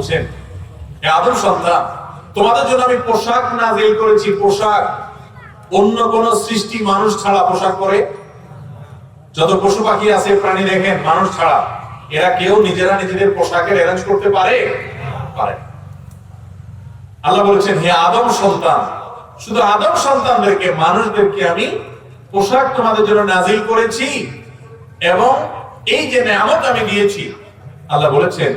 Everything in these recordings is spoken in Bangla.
বলছেন আদম সন্তান, তোমাদের জন্য আমি পোশাক নাজিল করেছি, পোশাক। অন্য কোন সৃষ্টি মানুষ ছাড়া পোশাক পরে? যত পশু পাখি আছে, প্রাণী দেখেন, মানুষ ছাড়া। এরা কেউ নিজেরা নিজেদের পোশাকের অ্যারেঞ্জ করতে পারে? পারে আল্লাহ বলেছেন, হে আদম সন্তান, শুধু আদম সন্তানদেরকে, মানুষদেরকে আমি পোশাক তোমাদের জন্য নাজিল করেছি এবং এই যে নেয়ামত আমি দিয়েছি। আল্লাহ বলেছেন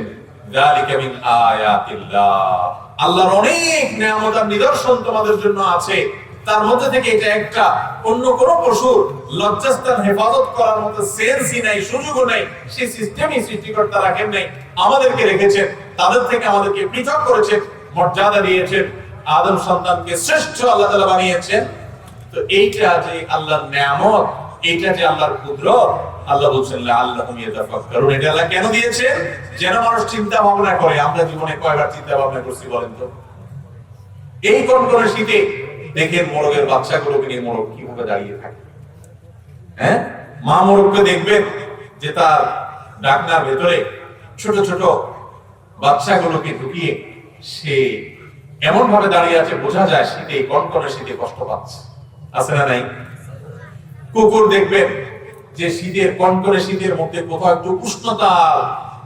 আল্লাহর অনেক নেয়ামত নিদর্শন তোমাদের জন্য আছে। তার মধ্যে থেকে এটা একটা। অন্য কোন পশুর লজ্জাস্থান হেফাজত করার মতো সেন্সই নাই, সুযোগও নাই, সেই সিস্টেমই সৃষ্টিকর্তা রাখেন নাই, আমাদেরকে রেখেছেন, তাদের থেকে আমাদেরকে পৃথক করেছেন, মর্যাদা দিয়েছেন, আদম সন্তানকে শ্রেষ্ঠ আল্লাহ তাআলা বানিয়েছেন। তো এইটা যে আল্লাহর নিয়ামত, এইটা যে আল্লাহর কুদরত আল্লাহ বলছেন আল্লাহ ইয়াতাফাক্কারুন। এটা আল্লাহ কেন দিয়েছে? যেন মানুষ চিন্তা ভাবনা করে। আমরা জীবনে কয়বার চিন্তা ভাবনা করছি বলেন তো? এই কোন কোন শীতে দেখেন মোরগের বাচ্চাগুলোকে নিয়ে মোরগ কীভাবে দাঁড়িয়ে থাকে। হ্যাঁ? মা মোরগকে দেখবেন যে তার ডাকনার ভেতরে ছোট ছোট বাচ্চাগুলোকে ঢুকিয়ে সে এমন ভাবে দাঁড়িয়ে আছে, বোঝা যায় শীতে কনকনে শীতে কষ্ট পাচ্ছে। আছে না নাই? কুকুর দেখবেন যে শীতের কনকনে শীতের মধ্যে কোথাও একটু উষ্ণতা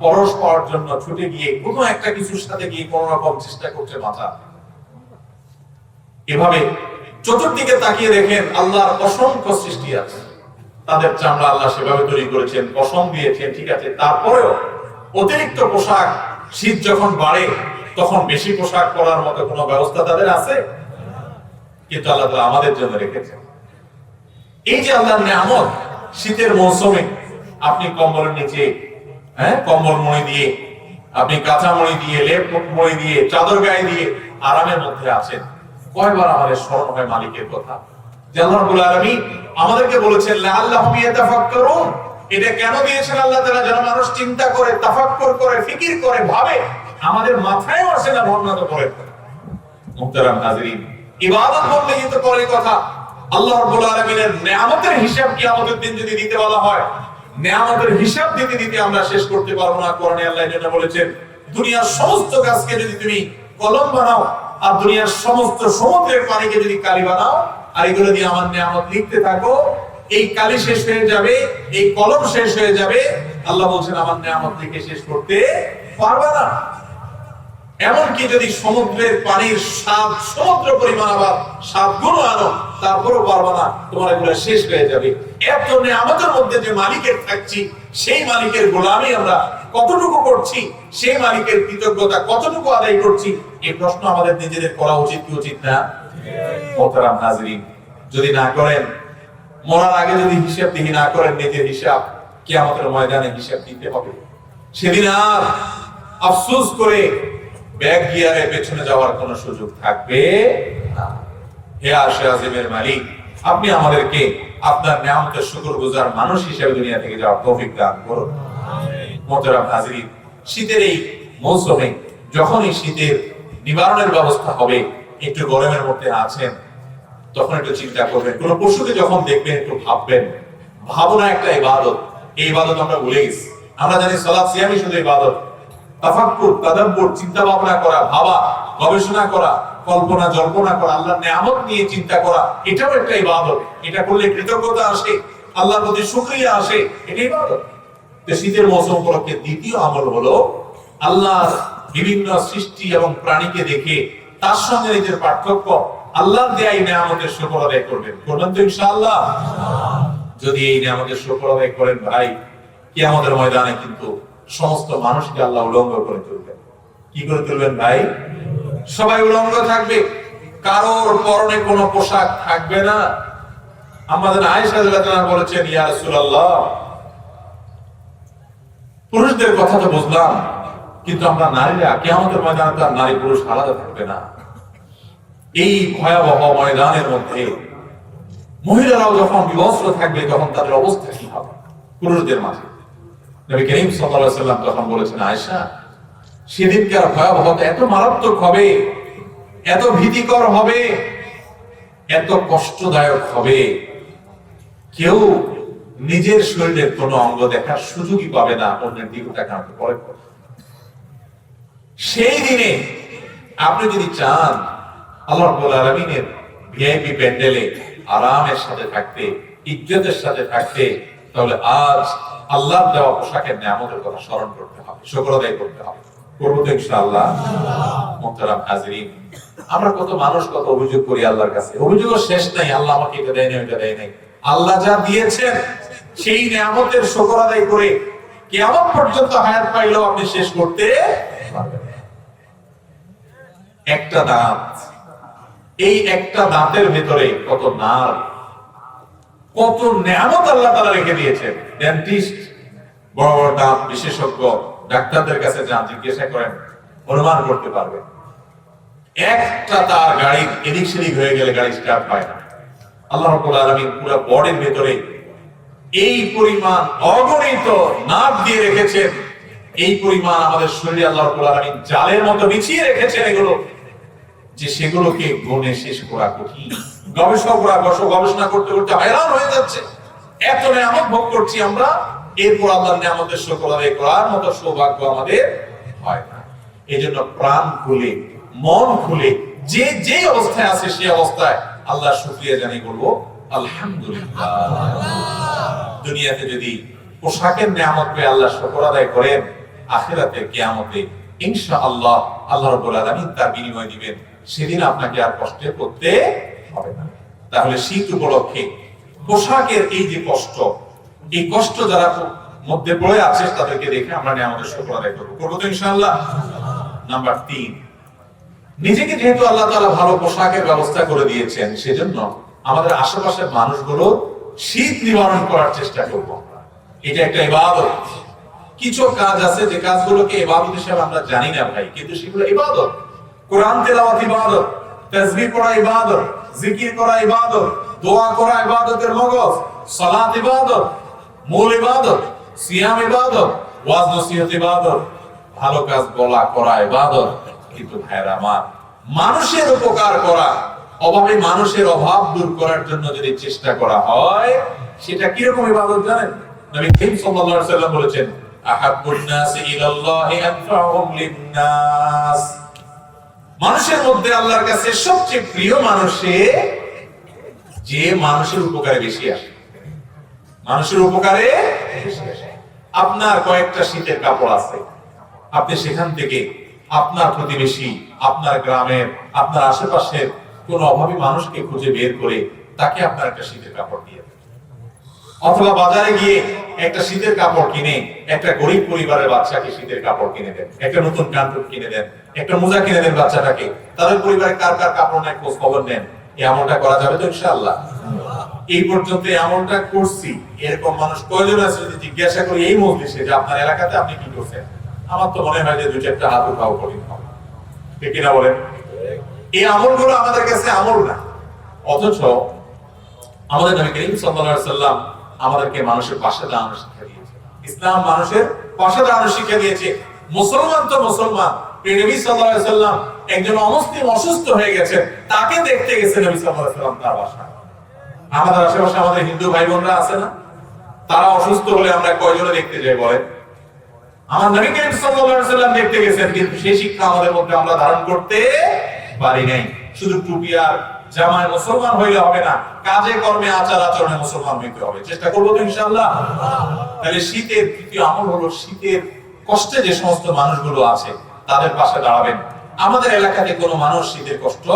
পরশ পাওয়ার জন্য ছুটে গিয়ে কোনো একটা কিছুর সাথে গিয়ে কোন রকম চেষ্টা করছে বাঁচা এভাবে চতুর্দিকে তাকিয়ে দেখেন আল্লাহর অসংখ্য সৃষ্টি আছে। তাদের চামড়া আল্লাহ সেভাবে তৈরি করেছেন, পশম দিয়েছেন, ঠিক আছে। তারপরেও অতিরিক্ত পোশাক শীত যখন বাড়ে, তখন বেশি পোশাক পরার মতো কোনো ব্যবস্থা তাদের আছে? কিন্তু আল্লাহ আমাদের জন্য রেখেছেন। এই যে আল্লাহর নিয়ামত শীতের মৌসুমে আপনি কম্বলের নিচে হ্যাঁ কম্বল মণি দিয়ে, আপনি কাঁচা মণি দিয়ে, লেপ মণি দিয়ে, চাদর গায়ে দিয়ে আরামের মধ্যে আছেন। কয়বার আমাদের স্মরণ হয় মালিকের কথা? আল্লাহ আমাদেরকে বলেছেন ইয়াতাফাক্কারুন। এটা কেন দিয়েছেন আল্লাহ যেন মানুষ চিন্তা করে, তাফাক্কুর করে, ফিকির করে, ভাবে। আমাদের মাথায় আসে না ভাবনা তো করে ইবাদত বললেই তো পরে কথা আল্লাহ রাব্বুল আলামিনের নিয়ামতের হিসাব কিয়ামতের দিন যদি দিতে বলা হয়, নিয়ামতের হিসাব দিতে দিতে আমরা শেষ করতে পারব না। কোরআনে আল্লাহ জন্য বলেছেন, দুনিয়ার সমস্ত গাছকে যদি তুমি কলম বানাও আর দুনিয়ার সমস্ত সমুদ্রের পানিকে যদি কালি বানাও, আর এগুলো দিয়ে আমার নিয়ামত লিখতে থাকো, এই কালি শেষ হয়ে যাবে, এই কলম শেষ হয়ে যাবে। আল্লাহ বলছেন, আমার নিয়ামত লিখে শেষ করতে পারবে না। এমনকি যদি সমুদ্রের পানির সাত সমুদ্র পরিমাণ আবার সাত গুণ আনো, তারপরও পারবা না। তোমার এগুলো শেষ হয়ে যাবে। এত আমাদের মধ্যে যে মালিকের থাকছি, সেই মালিকের গোলামি আমরা কতটুকু করছি, সেই মালিকের কৃতজ্ঞতা কতটুকু আদায় করছি, এই প্রশ্ন আমাদের নিজেদের করা উচিত কি উচিত না? মোহতারাম হাজরিন, যদি না করেন, মরার আগে যদি হিসাব দিহি না করেন, নিজের হিসাব কে আমাদের ময়দানে হিসাব দিতে হবে। সেদিন আর আফসোস করে ব্যাগ গিয়ারে পেছনে যাওয়ার কোনো সুযোগ থাকবে না। হে আশে আজিমের মালিক, আপনি আমাদেরকে আপনার নিয়ামতের শুকর গুজার মানুষ হিসেবে দুনিয়া থেকে যাওয়ার তৌফিক দান করুন। শীতের এই মৌসুমে যখনই শীতের নিবারণের ব্যবস্থা হবে, একটু গরমের মধ্যে আছেন, তখন একটু চিন্তা করবেন। কোন পশুকে যখন দেখবেন, একটু ভাববেন। ভাবনা একটা ইবাদত। এই ইবাদত আমরা ভুলে গেছি। আমরা জানি সালাত সিয়ামি শুধু ইবাদত। তাফাক্কুর, তাদাব্বুর চিন্তা ভাবনা করা, ভাবা, গবেষণা করা, কল্পনা, জল্পনা করা, আল্লাহর নিয়ামত নিয়ে চিন্তা করা, এটাও একটা ইবাদত। এটা করলে কৃতজ্ঞতা আসে, আল্লাহর প্রতি আসে, এটা ইবাদত। শীতের মৌসুম উপলক্ষে দ্বিতীয় আমল হলো বিভিন্ন সৃষ্টি এবং প্রাণীকে দেখে তার সঙ্গে নিজের পার্থক্য, আল্লাহর দেয়া নিয়ামতের শুকর আদায় করবেন। করবেন তো যদি এই নিয়ামতের শুকর আদায় করেন ভাই কি আমাদের ময়দানে কিন্তু সমস্ত মানুষকে আল্লাহ উলঙ্গ করে তুলবেন। কি করে তুলবেন ভাই? সবাই উলঙ্গ থাকবে। কারোর পরনে কোনো পোশাক থাকবে না। আমাদের আয়েশা বলেছেন পুরুষদের কথা তো বুঝলাম, কিন্তু আমরা নারীরা কিয়ামতের ময়দানে তো আর নারী পুরুষ আলাদা থাকবে না। এই ভয়াবহ ময়দানের মধ্যে মহিলারাও যখন বিবস্ত্র থাকবে, তখন তাদের অবস্থা কি হবে? পুরুষদের মাঝে। নবী করিম তখন বলেছেন এত মারাত্মক হবে, এত ভীতিকর হবে, এত কষ্টদায়ক হবে কেউ নিজের শরীরের অঙ্গ দেখার সুযোগই পাবে না, অন্যের দিকে তাকানোর পরে। সেই দিনে আপনি যদি চান, আল্লাহ রাব্বুল আলামিনের ভিআইপি প্যান্ডেলে আরামের সাথে থাকতে, ইজ্জতের সাথে থাকতে, তাহলে আজ আল্লাহর দেওয়া পোশাকের নিয়ামতের কথা স্মরণ করতে হবে, শুকর আদায় করতে হবে। করব তো ইনশাআল্লাহ। মোহতারাম হাজরিন, আমরা কত মানুষ কত অভিযোগ করি আল্লাহর কাছে। অভিযোগের শেষ নাই, আল্লাহ আমাকে এটা দেয় নাই, ওইটা দেয় নাই। আল্লাহ যা দিয়েছেন, সেই নিয়ামতের আদায় করে কেমন পর্যন্ত হায়াত পাইলেও আপনি শেষ করতে একটা দাঁত, এই একটা দাঁতের ভেতরে কত নার কত নিয়ামত আল্লাহ তারা রেখে দিয়েছেন। ডেন্টিস্ট বড় বড় দাঁত বিশেষজ্ঞ, ডাক্তারদের কাছে যান, জিজ্ঞাসা করেন, অনুমান করতে পারবেন। একটা তার গাড়ি এদিক সেদিক হয়ে গেলে গাড়ি স্টার্ট হয় না। আল্লাহ রাব্বুল আলামিন পুরো বডির ভেতরে এই পরিমাণ অগণিত নাক দিয়ে রেখেছেন। এই পরিমাণ আমাদের শরীরে আল্লাহ রাব্বুল আলামিন জালের মতো বিছিয়ে রেখেছেন এগুলো। যে সেগুলোকে গুণে শেষ করা কঠিন। গবেষকরা গবেষণা করতে করতে হয়রান হয়ে যাচ্ছে। এত নিয়ামত ভোগ করছি আমরা, এরপর আল্লাহর নিয়ামতের আদায় করার মতো সৌভাগ্য আমাদের হয় না। এই জন্য প্রাণ খুলে, মন খুলে, যে যে অবস্থায় আছে সেই অবস্থায় আল্লাহ শুক্রিয়া জানিয়ে বলব, আলহামদুলিল্লাহ। দুনিয়াতে যদি পোশাকের নিয়ামত পেয়ে আল্লাহ শুকর আদায় করেন আখিরাতে কিয়ামতে ইনশাআল্লাহ আল্লাহ রাব্বুল আলামিন তার বিনিময় দিবেন। সেদিন আপনাকে আর কষ্টে করতে হবে না। তাহলে শীত উপলক্ষে পোশাকের এই যে কষ্ট, এই কষ্ট যারা মধ্যে পড়ে আছে তাদেরকে দেখে আমরা নিয়ামতের শুকর আদায় করব। করব তো ইনশাআল্লাহ? নাম্বার তিন, নিজেকে যেহেতু আল্লাহ তাআলা ভালো পোশাকের ব্যবস্থা করে দিয়েছেন, সেজন্য আমাদের আশেপাশের মানুষগুলো শীত নিবারণ করার চেষ্টা করব এটা একটা ইবাদত। কিছু কাজ আছে, যে কাজগুলোকে ইবাদত হিসেবে আমরা জানি না ভাই, কিন্তু সেগুলো ইবাদত। কোরআন তেলাওয়াত ইবাদত তাসবিহ পড়া ইবাদত জিকির করা ইবাদত, দোয়া করা ইবাদতের মগজ, সালাত ইবাদত, মূল ইবাদত, সিয়াম ইবাদত, ওয়াজ নসিহত ইবাদত, ভালো কাজ বলা করা ইবাদত। কিন্তু ভাইরা আমার, মানুষের উপকার করা, অভাবে মানুষের অভাব দূর করার জন্য যদি চেষ্টা করা হয়, সেটা কীরকম ইবাদত জানেন? নবী করিম সাল্লাল্লাহু আলাইহি সাল্লাম বলেছেন, আহাব্বুন নাস ইলাল্লাহি আনফাউহুম লিন-নাস। মানুষের মধ্যে আল্লাহর কাছে সবচেয়ে প্রিয় মানুষে যে মানুষের উপকারে বেশি আসে। মানুষের উপকারে আপনার কয়েকটা শীতের কাপড় আছে। আপনি সেখান থেকে আপনার প্রতিবেশী, আপনার গ্রামের, আপনার আশেপাশের কোন অভাবী মানুষকে খুঁজে বের করে তাকে আপনার একটা শীতের কাপড় দিয়ে দেন। অথবা বাজারে গিয়ে একটা শীতের কাপড় কিনে, একটা গরিব পরিবারের বাচ্চাকে শীতের কাপড় কিনে দেন, একটা নতুন কানটুপ কিনে দেন, একটা মোজা কিনে দেন বাচ্চাটাকে, তাদের পরিবারে কার কার কাপড় নাই খোঁজ খবর নেন, এই আমলটা করা যাবে তো ইনশাআল্লাহ। এই পর্যন্ত এই আমলটা করছি। এরকম মানুষ কয়জন আছে যদি জিজ্ঞাসা করি, এই মজলিসে যে আপনার এলাকাতে আপনি কি করছেন? আমার তো মনে হয় যে দু চারটা হাত উঠাও করি ঠিক কিনা বলেন? এই আমলগুলো আমাদের কাছে আমল না। অথচ আমাদের নবী করিম সাল্লাল্লাহু আলাইহি সাল্লাম আমাদেরকে মানুষের পাশে দাঁড়ানো শিক্ষা দিয়েছে। ইসলাম মানুষের পাশে দাঁড়ানো শিক্ষা দিয়েছে। মুসলমান তো মুসলমান। নবী একজন অমুসলিম অসুস্থ হয়ে তাকে দেখতে নবী তার বাসায়। আমাদের আশেপাশে আমাদের হিন্দু ভাই বোনরা আছে না? তারা অসুস্থ হলে আমরা কয়জনে দেখতে যাই বলেন? আমার নবী করিম সাল্লাম দেখতে গেছেন, কিন্তু সেই শিক্ষা আমাদের মধ্যে আমরা ধারণ করতে পারি নাই। শুধু টুপি আর জামায় মুসলমান হইলে হবে না, কাজে, কর্মে, আচার আচরণে মুসলমান হইতে হবে। চেষ্টা করব তো ইনশাআল্লাহ। তাহলে শীতের তৃতীয় আমল হলো শীতের কষ্টে যে সমস্ত মানুষগুলো আছে, তাদের পাশে দাঁড়াবেন। আমাদের এলাকাতে কোনো মানুষ শীতের কষ্ট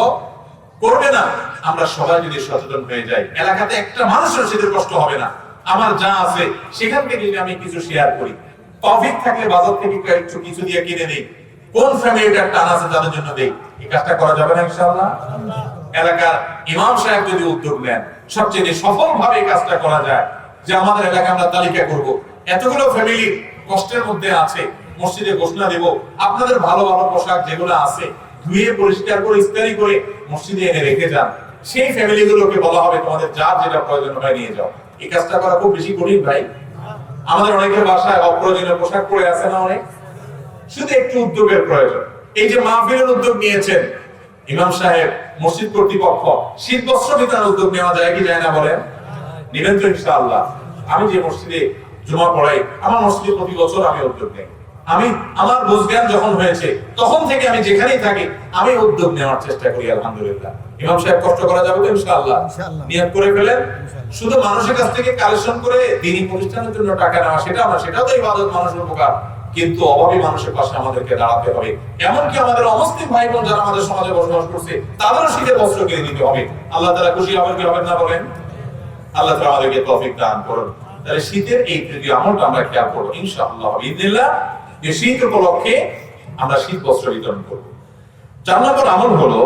করবে না। আমরা সবাই যদি সচেতন হয়ে যাই, এলাকাতে একটা মানুষের শীতের কষ্ট হবে না। আমার যা আছে, সেখান থেকে আমি কিছু শেয়ার করি। তফিক থাকলে বাজার থেকে একটু কিছু দিয়ে কিনে নেই। কোন ফ্যামিলিটার টান আছে তাদের জন্য দেই? এই কাজটা করা যাবে না ইনশাআল্লাহ। এলাকার ইমাম সাহেব যদি উদ্যোগ নেন, সবচেয়ে এই কাজটা করা যায়, যে আমাদের এলাকা আমরা তালিকা করব। এতগুলো ফ্যামিলি কষ্টের মধ্যে আছে, মসজিদে ঘোষণা দেব, আপনাদের ভালো ভালো পোশাক যেগুলো আছে, ধুয়ে, পরিষ্কার করে, ইস্তারি করে মসজিদে এনে রেখে যান। সেই ফ্যামিলি গুলোকে বলা হবে, তোমাদের যার যেটা প্রয়োজন হয় নিয়ে যাও। এই কাজটা করা খুব বেশি কঠিন ভাই। আমাদের অনেকের বাসায় অপ্রয়োজনীয় পোশাক পরে আছে না অনেক? শুধু একটু উদ্যোগের প্রয়োজন। এই যে মাহফিলের উদ্যোগ নিয়েছেন ইমাম সাহেব মসজিদ কর্তৃপক্ষ শীত বস্ত্র বিতরণের উদ্যোগ নেওয়া যায় কি যায় না বলেন? নিবেন তো ইনশাআল্লাহ। আমি যে মসজিদে জমা পড়াই আমার মসজিদে প্রতি বছর আমি উদ্যোগ নেই। আমি আমার বুঝজ্ঞান যখন হয়েছে তখন থেকে আমি যেখানেই থাকি আমি উদ্যোগ নেওয়ার চেষ্টা করি আলহামদুলিল্লাহ। ইমাম সাহেব কষ্ট করা যাবে তো ইনশাআল্লাহ? ইনশাআল্লাহ। নিয়ত করে ফেলেন। শুধু মানুষের কাছ থেকে কালেকশন করে দিনই প্রতিষ্ঠানের জন্য টাকা নেওয়া সেটা না সেটাও তো ইবাদত মানুষের উপকার। কিন্তু অভাবী মানুষের পাশে আমাদেরকে দাঁড়াতে হবে। এমনকি আমাদের অমুসলিম ভাই বোন যারা আমাদের সমাজে বসবাস করছে, তাদেরও শীতের বস্ত্র কিনে দিতে হবে। আল্লাহ তারা খুশি হবেন কি হবেন না বলেন? আল্লাহ তাআলা আমাদেরকে তৌফিক দান করুন। তাহলে শীতের এই তৃতীয় আমলটা আমরা খেয়াল করব, ইনশাআল্লাহ। বিদিল্লাহ যে শীত উপলক্ষে আমরা শীত বস্ত্র বিতরণ করব। চার নম্বর আমল হলো,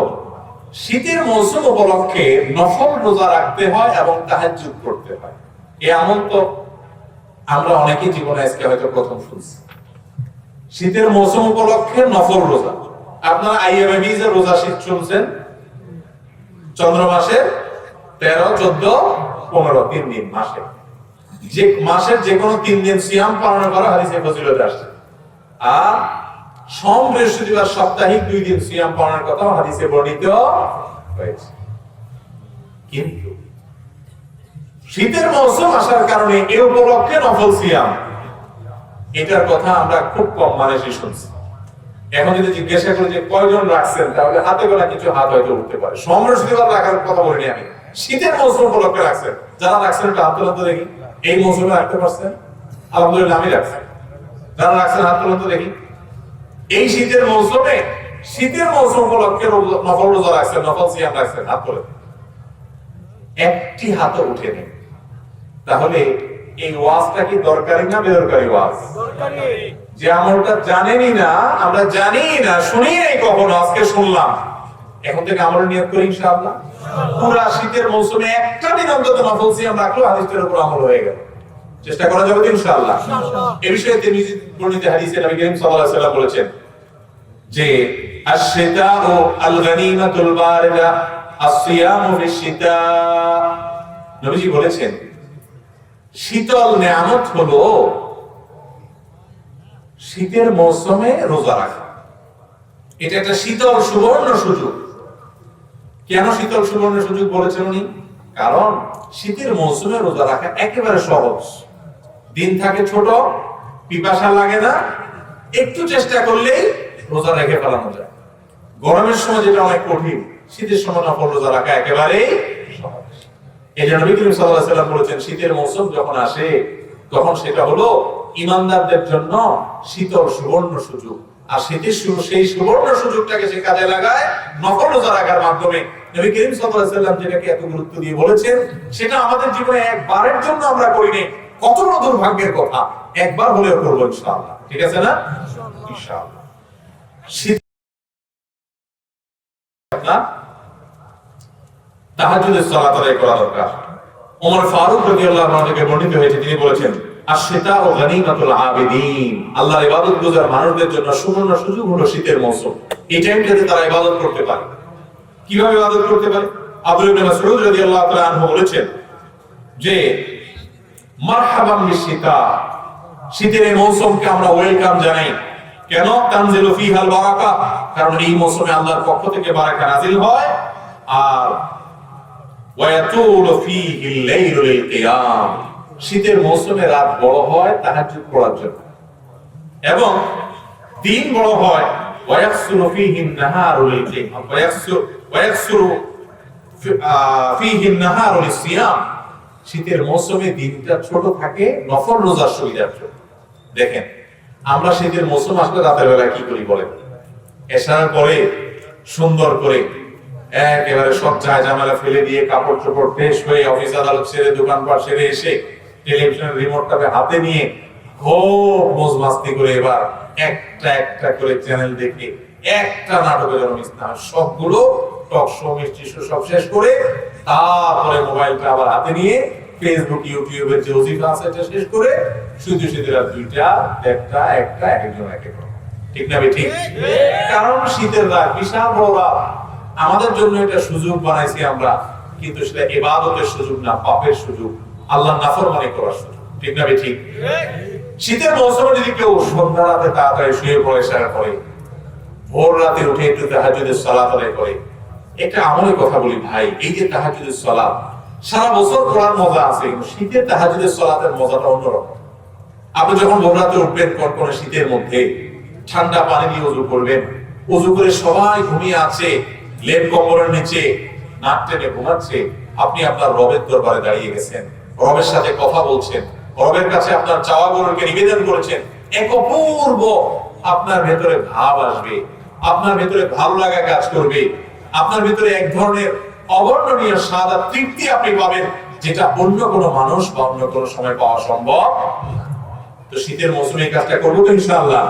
শীতের মৌসুম উপলক্ষে নফল রোজা রাখতে হয় এবং তাহাজ্জুদ করতে হয়। এই আমল তো আমরা অনেকেই জীবনে আজকে হয়তো প্রথম শুনছি। শীতের মৌসুম উপলক্ষে নফল রোজা। আপনারা আইএমএবিজ এর রোজা শীত শুনছেন চন্দ্র তেরো, চোদ্দ, পনেরো, তিন দিন মাসে। যে মাসের যে কোনো তিন দিন সিয়াম পালন করা ফজিলত আসছে। আর সোম বৃহস্পতিবার সাপ্তাহিক দুই দিন সিয়াম পালনের কথা হাদিসে বর্ণিত হয়েছে। কিন্তু শীতের মৌসুম আসার কারণে এ উপলক্ষে নফল সিয়াম এটার কথা আমরা খুব কম মানুষই শুনছি। এখন যদি জিজ্ঞাসা করি যে কয়জন রাখছেন, তাহলে হাতে গোনা কিছু হাত হয়তো উঠতে পারে। সমৃদ্ধবার রাখার কথা বলিনি আমি। শীতের মৌসুম উপলক্ষে রাখছেন। যারা রাখছেন একটু হাত তোলান তো দেখি। এই মৌসুমে রাখতে পারছেন? আলহামদুলিল্লাহ, আমি রাখছি। যারা রাখছেন হাত তোলান তো দেখি। এই শীতের মৌসুমে, শীতের মৌসুম উপলক্ষে নফল রোজা রাখছেন, নফল সিয়াম রাখছেন, হাত তোলেন। একটি হাতও উঠে নেই। তাহলে এই ওয়াজটা কি দরকারি না বেদরকারি ওয়াজ? যে আমলটা জানেনই না আমরা জানি না শুনি নাই কখনো আজকে শুনলাম। এখন থেকে আমল নিয়ত করি ইনশাআল্লাহ। পুরা শীতের মৌসুমে একটা দিন অন্তত নফল সিয়াম রাখল হাদিসের উপর আমল হয়ে গেল। চেষ্টা করা যাবে ইনশাআল্লাহ। এই বিষয়ে তিনি বর্ণিত হাদিসে নবী করিম সাল্লাল্লাহু আলাইহি বলেছেন যে আশ-শিতাউ আল-গানিমাতুল বারিদা আস-সিয়ামু ফিশ-শিতা। নবীজি বলেছেন শীতল নিয়ামত হলো শীতের মৌসুমে রোজা রাখা। এটা একটা শীতল সুবর্ণ সুযোগ। কেন শীতল সুবর্ণ সুযোগ বলেছেন উনি? কারণ শীতের মৌসুমে রোজা রাখা একেবারে সহজ। দিন থাকে ছোট, পিপাসা লাগে না, একটু চেষ্টা করলেই রোজা রেখে ফেলানো যায়। গরমের সময় যেটা অনেক কঠিন, শীতের সময় রোজা রাখা একেবারেই এই জন্য নবী সাল্লাল্লাহু আলাইহি ওয়াসাল্লাম বলেছেন শীতের মৌসুম যখন আসে তখন সেটা হলো ইমানদারদের জন্য শীতল সুবর্ণ সুযোগ। আর শীতের শুরু সেই সুবর্ণ সুযোগটাকে সে কাজে লাগায় রোজা রাখার মাধ্যমে। নবী করিম সাল্লাল্লাহু আলাইহি ওয়াসাল্লাম যেটাকে এত গুরুত্ব দিয়ে বলেছেন সেটা আমাদের জীবনে একবারের জন্য আমরা করিনি কত বড় দুর্ভাগ্যের কথা একবার হলেও করব ইনশাআল্লাহ। ঠিক আছে না? ইনশাআল্লাহ। শীত আপনার তাহাজ্জুদের সালাত আদায় করা দরকার। ওমর ফারুক রাদিয়াল্লাহু আনহু থেকে বর্ণিত হয়েছে, তিনি বলেছেন, আশ-শিতা ও গানিমাতুল আবিদিন। আল্লাহর ইবাদত গুজার মানুষদের জন্য সুবর্ণ সুযোগ হলো শীতের মৌসুম। এই টাইমটাতে তারা ইবাদত করতে পারে। কীভাবে ইবাদত করতে পারে? আব্দুল ইবনে মাসউদ রাদিয়াল্লাহু তাআলা আনহু বলেছেন যে, মারহাবান বিশিতা শীতের এই মৌসুমকে আমরা ওয়েলকাম জানাই। কেন? তানজিলু ফিহাল বারাকা। কারণ এই মৌসুমে আল্লাহর পক্ষ থেকে বারাকা নাজিল হয়। আর ওয়ায়াতুলু ফীহি লাইলু লিল কিয়াম শীতের মৌসুমে রাত বড় হয়, তাহাজ্জুদ পড়ার জন্য। এবং দিন বড় হয় শীতের মৌসুমে দিনটা ছোট থাকে, নফল রোজার সুবিধার জন্য। দেখেন, আমরা শীতের মৌসুম আসলে রাতের বেলা কি করি বলেন? এসার পরে, সুন্দর করে একেবারে সব চায় জামেলা ফেলে দিয়ে কাপড় চোপড় ফ্রেশ হয়ে অফিস আদালত সেরে দোকানপাট সেরে এসে টেলিভিশনের রিমোটটাকে হাতে নিয়ে খুব মোজ মাস্তি করে এবার একটা একটা করে চ্যানেল দেখে একটা নাটকে যেন মিস না সবগুলো টক শো মিষ্টি শো সব শেষ করে তারপরে মোবাইলটা আবার হাতে নিয়ে ফেসবুক ইউটিউবের যে অজিফা আছে এটা শেষ করে শুধু শুধু রাত দুইটা একটা একটা একজন এক এক। ঠিক না ঠিক। কারণ শীতের রাত বিশাল বড় রাত। আমাদের জন্য এটা সুযোগ বানাইছি আমরা, কিন্তু সেটা এবাদতের সুযোগ না, পাপের সুযোগ। আল্লাহ নাফরমানি করার সুযোগ। ঠিক না ঠিক শীতের মৌসুমে যদি কেউ সন্ধ্যা রাতে তাড়াতাড়ি শুয়ে পড়ে সারা পড়ে। ভোর রাতে উঠে একটু তাহাজুদের সালাত আদায় করে। একটা আমলের কথা বলি ভাই, এই যে তাহাজুদের সালাত, সারা বছর পড়ার মজা আছে শীতের তাহাজুদের সালাতের মজাটা অন্যরকম। আপনি যখন ভোররাতে উঠবেন কনকনে শীতের মধ্যে, ঠান্ডা পানি দিয়ে উজু করবেন, উজু করে সবাই ঘুমিয়ে আছে লেপ কম্বলের নিচে নাক টেনে ঘুমাচ্ছে আপনি আপনার রবের দরবারে দাঁড়িয়ে গেছেন। রবের সাথে কথা বলছেন রবের কাছে আপনার চাওয়াগুলোকে নিবেদন করেছেন। এক অপূর্ব আপনার ভেতরে ভাব আসবে আপনার ভেতরে ভালো লাগা কাজ করবে আপনার ভেতরে এক ধরনের অবর্ণনীয় স্বাদ আর তৃপ্তি আপনি পাবেন যেটা অন্য কোনো মানুষ বা অন্য কোনো সময় পাওয়া সম্ভব তো শীতের মৌসুমে এই কাজটা করব তো ইনশাআল্লাহ।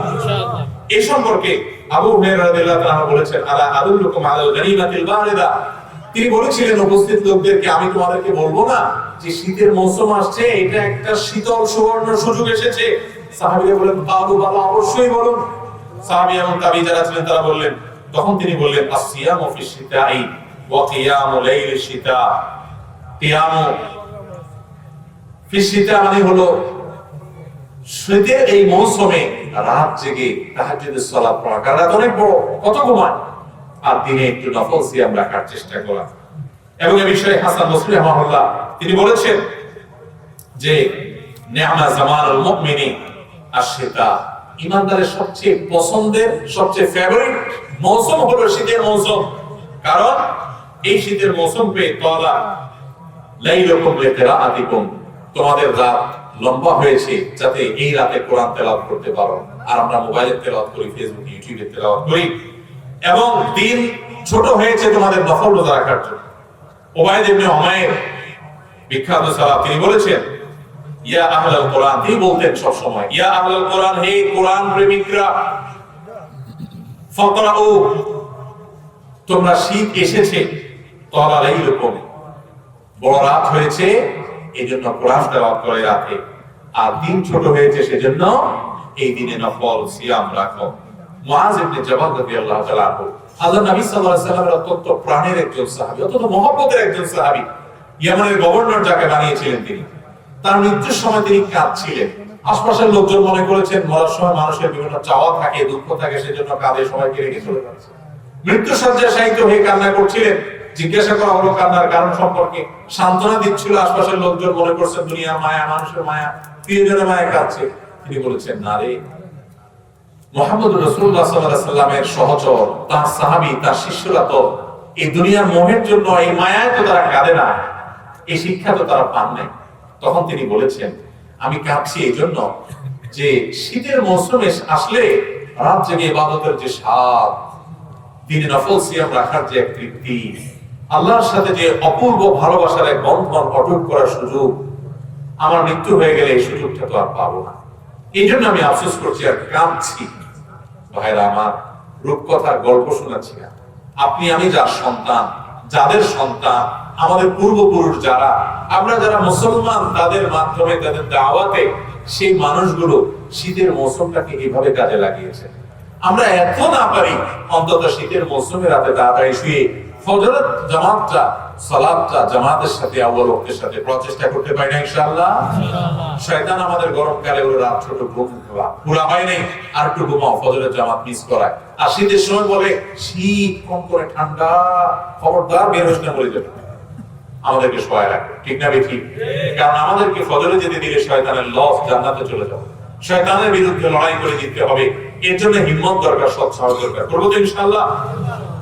এই সম্পর্কে আবু হুরায়রা বলেছেন, আলা আদুল্লুকুম আলাল গনিমাতিল বারিদা? তিনি বলেছিলেন উপস্থিত লোকদেরকে, আমি তোমাদেরকে বলব না যে শীতের মৌসুম আসছে, এটা একটা শীতল সুবর্ণ সুযোগ এসেছে। বলেন অবশ্যই বলুন। এবং তাবী যারা ছিলেন, তারা বললেন, তখন তিনি বললেন আসিয়ামু ফিশ শিতাই ওয়া কিয়ামু লাইলিশ শিতা। শিতা মানে হলো শীতের এই মৌসুমে রাত জেগে তাহাজ্জুদের সালাত পড়া কারণ অনেক বড় কত ঘুমায় আর দিনে একটু নফল সিয়াম রাখার চেষ্টা করা। এবং এ বিষয়ে হাসান বসরি রহমাহুল্লাহ তিনি বলেছেন যে জামানুল মুমিনি আশিতা ইমানদারের সবচেয়ে পছন্দের, সবচেয়ে ফেভারিট মৌসুম হলো শীতের মৌসুম। কারণ এই শীতের মৌসুম পেয়ে তলা লাইলকুম তোমাদের রাত লম্বা হয়েছে যাতে এই রাতে কোরআন তেলাওয়াত করতে পারো। আর আমরা মোবাইলে তেলাওয়াত করি, ফেসবুক, ইউটিউবে তেলাওয়াত করি। এবং দিন ছোট হয়েছে তোমাদের নফল রোজা রাখার জন্য। ওবাইদ ইবনে উমাইর বিখ্যাত তিনি বলেছেন, ইয়া আহলাল কোরআন, তিনি বলতেন সব সময় ইয়া কোরআন, হে কোরআন প্রেমিকরা ফাকরাউ তোমরা শীত এসেছে, তলা লাইলকুম, বড় রাত হয়েছে এই জন্য তেলাওয়াত করে রাতে আর দিন ছোট হয়েছে সেজন্য এই দিনে নফল সিয়াম রাখো। আল্লাহ নবী অত্যন্ত প্রাণের একজন অত্যন্ত মহব্বতের একজন গভর্নর যাকে বানিয়েছিলেন তিনি। তার মৃত্যুর সময় তিনি কাঁদছিলেন। আশপাশের লোকজন মনে করেছেন, মরার সময় মানুষের বিভিন্ন চাওয়া থাকে, দুঃখ থাকে, সেজন্য সবাইকে রেখে চলে যাচ্ছে মৃত্যু সজ্জায় শায়িত হয়ে কান্না করছিলেন। জিজ্ঞাসা করা হলো কান্নার কারণ সম্পর্কে সান্ত্বনা দিচ্ছিল আশপাশের লোকজন মনে করছেন দুনিয়ার মায়া, মানুষের মায়া, প্রিয়জনের মায়া কাঁদছে। তিনি বলেছেন, না রে। মোহাম্মদ রসুল্লাহ সাল্লাহ সাল্লামের সহচর, তার সাহাবি, তার শিষ্যরা তো এই মোহের জন্য, এই মায়ায় তো তারা কাঁদে না। এই শিক্ষা তো তারা পান নাই। তখন তিনি বলেছেন, আমি কাঁদছি এই জন্য যে শীতের মৌসুমে আসলে রাত জেগে ইবাদতের যে স্বাদ, দিনে নফল সিয়াম রাখার যে এক তৃপ্তি আল্লাহর সাথে যে অপূর্ব ভালোবাসার এক বন্ধন অটুট করার সুযোগ, আমার মৃত্যু হয়ে গেলে এই সুযোগটা তো আর পাবো না। এই জন্য আমি আফসোস করছি আর কাঁদছি। ভাইরা আমার, রূপকথার গল্প শোনাচ্ছি না। আপনি, আমি যার সন্তান, যাদের সন্তান, আমাদের পূর্বপুরুষ যারা, আমরা যারা মুসলমান, তাদের মাধ্যমে, তাদের দাওয়াতে সেই মানুষগুলো শীতের মৌসুমটাকে এভাবে কাজে লাগিয়েছে। আমরা এত না পারি, অন্তত শীতের মৌসুমে রাতে তাড়াতাড়ি শুয়ে ফজরের জামাতটা সালাদটা জামাতের সাথে সাথে প্রচেষ্টা করতে পারি না ইনশাআল্লাহ। শয়তান আমাদের গরমকালে ওর রাত ছোট ঘুম পুরা হয় নাই আর একটু ঘুমাও ফজরের জামাত মিস করায়। আর শীতের সময় বলে শীত কম করে ঠান্ডা খবরদার বের হোস না বলে যাবে আমাদেরকে সহায় রাখবে ঠিক না ঠিক কারণ আমাদেরকে ফজরে যেতে দিলে শয়তানের লস জান্নাতে চলে যাবে। শয়তানের বিরুদ্ধে লড়াই করে জিততে হবে। এর জন্য হিম্মত দরকার সৎ সাহস দরকার। করব তো ইনশাআল্লাহ?